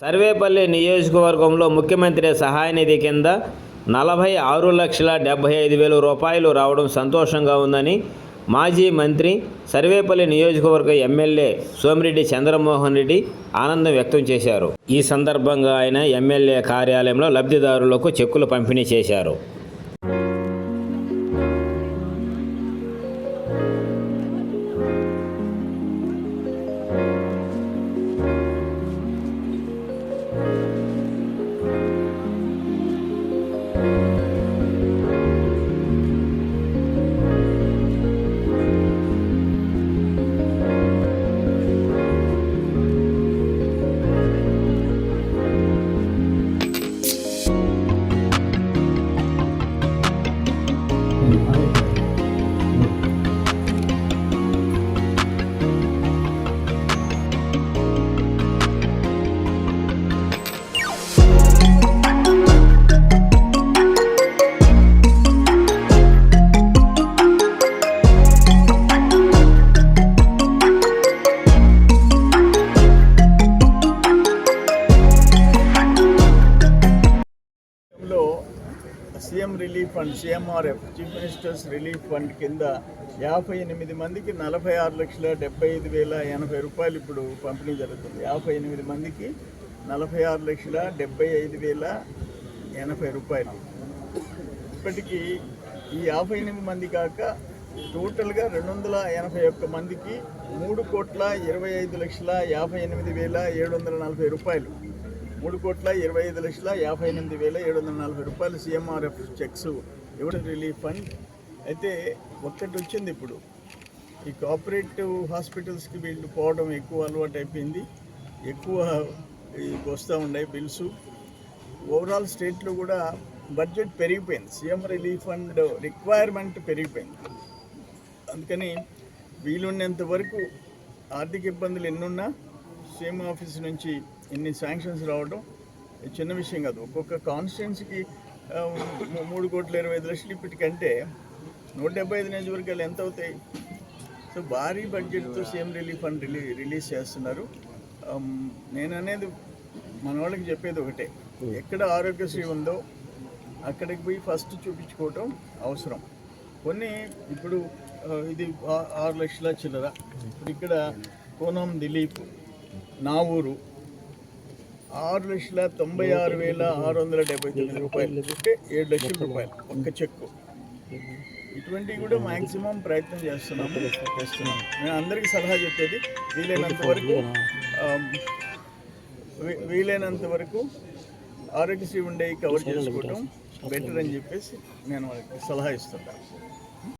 సర్వేపల్లి నియోజకవర్గంలో ముఖ్యమంత్రి సహాయ నిధి కింద నలభై ఆరు లక్షల డెబ్బై ఐదు వేల రూపాయలు రావడం సంతోషంగా ఉందని మాజీ మంత్రి సర్వేపల్లి నియోజకవర్గ ఎమ్మెల్యే సోమిరెడ్డి చంద్రమోహన్ రెడ్డి ఆనందం వ్యక్తం చేశారు. ఈ సందర్భంగా ఆయన ఎమ్మెల్యే కార్యాలయంలో లబ్ధిదారులకు చెక్కులు పంపిణీ చేశారు. Relief fund CMRF chief ministers relief fund కింద యాభై ఎనిమిది మందికి నలభై ఆరు లక్షల డెబ్బై ఐదు వేల ఎనభై రూపాయలు ఇప్పుడు పంపిణీ జరుగుతుంది. యాభై ఎనిమిది మందికి నలభై ఆరు లక్షల డెబ్బై ఐదు వేల ఎనభై రూపాయలు. ఇప్పటికీ ఈ యాభై ఎనిమిది మంది కాక టోటల్గా రెండు వందల ఎనభై ఒక్క మందికి మూడు కోట్ల ఇరవై ఐదు లక్షల యాభై ఎనిమిది వేల ఏడు వందల నలభై రూపాయలు. మూడు కోట్ల ఇరవై ఐదు లక్షల యాభై ఎనిమిది వేల ఏడు వందల నలభై రూపాయలు సీఎంఆర్ఎఫ్ చెక్స్ ఇవ్వడం రిలీఫ్ ఫండ్ అయితే ఒక్కటి వచ్చింది ఇప్పుడు. ఈ కోఆపరేటివ్ హాస్పిటల్స్కి వీళ్ళు పోవడం ఎక్కువ అలవాటు అయిపోయింది. ఎక్కువ వస్తూ ఉన్నాయి బిల్స్ ఓవరాల్ స్టేట్లో కూడా బడ్జెట్ పెరిగిపోయింది. సీఎం రిలీఫ్ ఫండ్ రిక్వైర్మెంట్ పెరిగిపోయింది. అందుకని వీలున్నంత వరకు ఆర్థిక ఇబ్బందులు ఎన్నున్నా సీఎం ఆఫీస్ నుంచి ఇన్ని శాంక్షన్స్ రావడం చిన్న విషయం కాదు. ఒక్కొక్క కాన్స్టిట్యున్సీకి మూడు కోట్ల ఇరవై ఐదు లక్షలు ఇప్పటికంటే నూట డెబ్బై ఐదు నియోజకవర్గాలు ఎంత అవుతాయి? సో భారీ బడ్జెట్తో సీఎం రిలీఫ్ ఫండ్ రిలీ రిలీజ్ చేస్తున్నారు. నేను అనేది మన వాళ్ళకి చెప్పేది ఒకటే. ఎక్కడ ఆరోగ్యశ్రీ ఉందో అక్కడికి పోయి ఫస్ట్ చూపించుకోవటం అవసరం. కొన్ని ఇప్పుడు ఇది ఆరు లక్షల చిల్లర. ఇప్పుడు ఇక్కడ కోనం దిలీప్ నా ఊరు ఆరు లక్షల తొంభై ఆరు వేల ఆరు వందల డెబ్బై తొమ్మిది రూపాయలు. అంటే ఏడు లక్షల రూపాయలు. ఒక్క చెక్కు. ఇటువంటివి కూడా మాక్సిమం ప్రయత్నం చేస్తున్నాము. చేస్తున్నాం నేను అందరికీ సలహా చెప్పేది వీలైనంత వరకు వీ- వీలైనంత వరకు ఆరోగ్యశ్రీ ఉండే కవర్ చేసుకోవటం బెటర్ అని చెప్పేసి నేను వాళ్ళకి సలహా ఇస్తున్నాను.